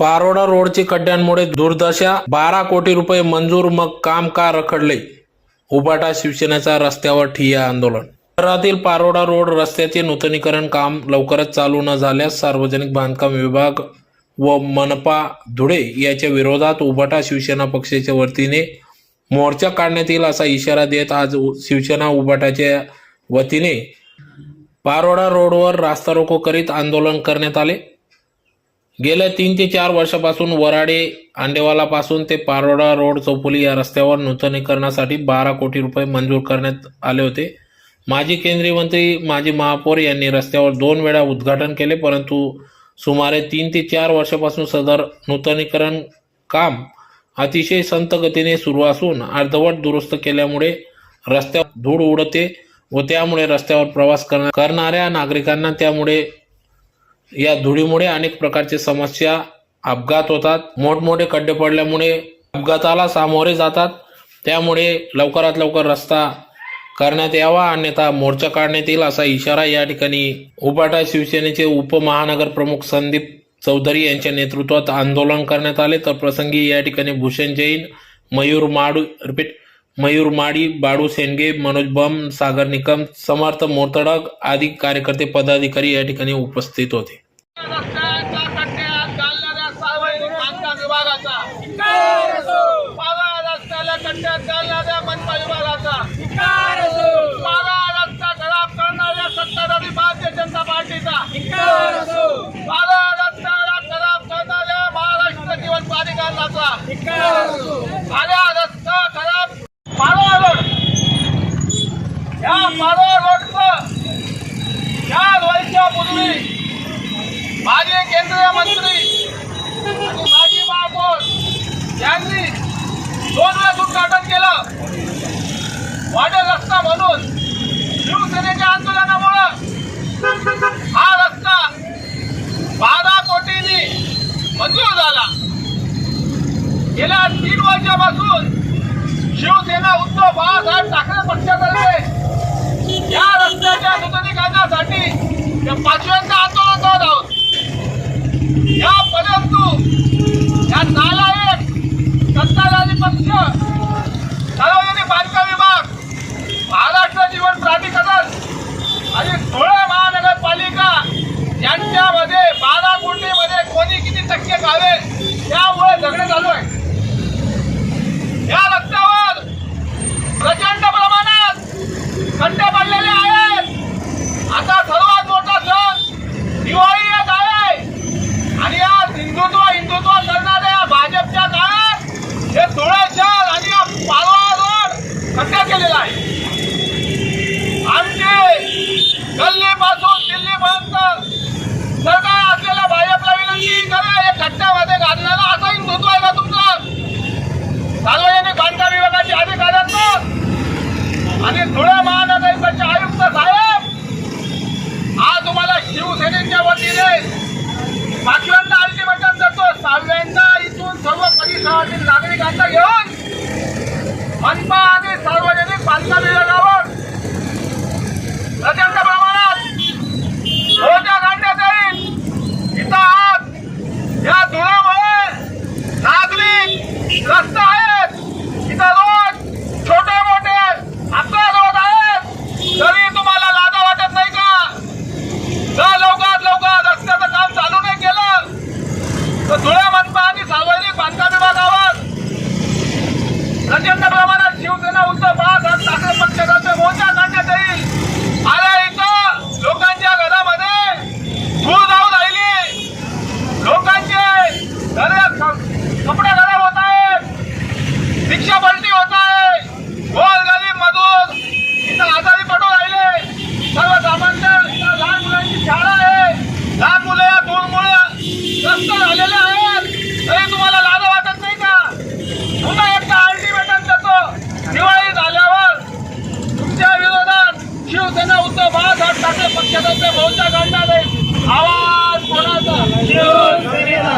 पारोडा रोडची खड्ड्यांमुळे दुर्दशा. बारा कोटी रुपये मंजूर मग काम का रखडले. उबाटा शिवसेनेचा रस्त्यावर ठिय्या आंदोलन. शहरातील पारोडा रोड रस्त्याचे नूतनीकरण काम लवकरच चालू न झाल्यास सार्वजनिक बांधकाम विभाग व मनपा धुळे याच्या विरोधात उबाटा शिवसेना पक्षाच्या वतीने मोर्चा काढण्यात येईल असा इशारा देत आज शिवसेना उबाटाच्या वतीने पारोडा रोडवर रास्ता रोको करीत आंदोलन करण्यात आले. गेल्या तीन ते चार वर्षापासून वराडे आंडेवालापासून ते पारोडा रोड चौफुली या रस्त्यावर नूतनीकरणासाठी बारा कोटी रुपये मंजूर करण्यात आले होते. माजी केंद्रीय मंत्री माजी महापौर यांनी रस्त्यावर दोन वेळा उद्घाटन केले परंतु सुमारे तीन ते चार वर्षापासून सदर नूतनीकरण काम अतिशय संत गतीने सुरू असून अर्धवट दुरुस्त केल्यामुळे रस्त्यावर धूळ उडते व त्यामुळे रस्त्यावर प्रवास करणाऱ्या नागरिकांना त्यामुळे या धुळीमुळे अनेक प्रकारचे समस्या अपघात होतात. मोठमोठे खड्डे पडल्यामुळे अपघाताला सामोरे जातात. त्यामुळे लवकरात लवकर रस्ता करण्यात यावा अन्यथा मोर्चा काढण्यात येईल असा इशारा या ठिकाणी उपाटा शिवसेनेचे उपमहानगर प्रमुख संदीप चौधरी यांच्या नेतृत्वात आंदोलन करण्यात आले. तर प्रसंगी या ठिकाणी भूषण जैन मयूर माडू रिपीट मयूर माडी बाळू सेंडगे मनोज बम सागर निकम समर्थ मोतडक आदी कार्यकर्ते पदाधिकारी या ठिकाणी उपस्थित होते. महाराष्ट्र जीवन प्राधिकरणाचा मारोळा रोड. या मारोळा रोडचं या वर्षापूर्वी माजी केंद्रीय मंत्री आणि माजी महापौर यांनी दोन वेळेस उद्घाटन केलं. वाटेल रस्ता म्हणून शिवसेनेच्या आंदोलनामुळं हा रस्ता बारा कोटींनी मंजूर झाला. गेल्या तीन वर्षापासून शिवसेना उद्धव बाळासाहेब ठाकरे पक्षातर्फे या रस्त्याच्या नूतनीकरणासाठी या पाचव्यांदा आंदोलन करत आहोत या परंतु या नालायक सत्ताधारी पक्ष सार्वजनिक बांधकाम विभाग महाराष्ट्र जीवन प्राधिकरण आणि धुळे महानगरपालिका यांच्यामध्ये बारा कोटीमध्ये कोणी किती टक्के खावे त्यामुळे झगडे चालू आहे या रस्त्यावर प्रचंड प्रमाणात खड्डे पडलेले आहेत आता सर्वात मोठा सण दिवाळी येत आहे आणि या हिंदुत्व हिंदुत्व करणाऱ्या या भाजपच्या काळात हे धुळे शहर आणि या पालवा रोड खड्डा केलेला आहे? आमचे गल्लीपासून दिल्लीपर्यंत सरकार असलेल्या भाजपला विनंती करा हे खड्ड्यामध्ये घालणारा असा हिंदुत्व आहे का तुमचं? सार्वजनिक बांधकाम विभागाचे अधिकाऱ्यांना आणि धुळे महानगरपालिकेचे आयुक्त साहेब आज तुम्हाला शिवसेनेच्या वतीने पाचव्यांदा अल्टिमेटम देतो सहाव्यांदा इथून सर्व परिसरातील नागरिकांना घेऊन मनपा पुन्हा एकदा अल्टिमेटम देतो. दिवाळी झाल्यावर तुमच्या विरोधात शिवसेना उद्धव बाळासाहेब ठाकरे पक्षातर्फे मोर्चा काढणार आहे आवाज कोणाचा? शिवसेना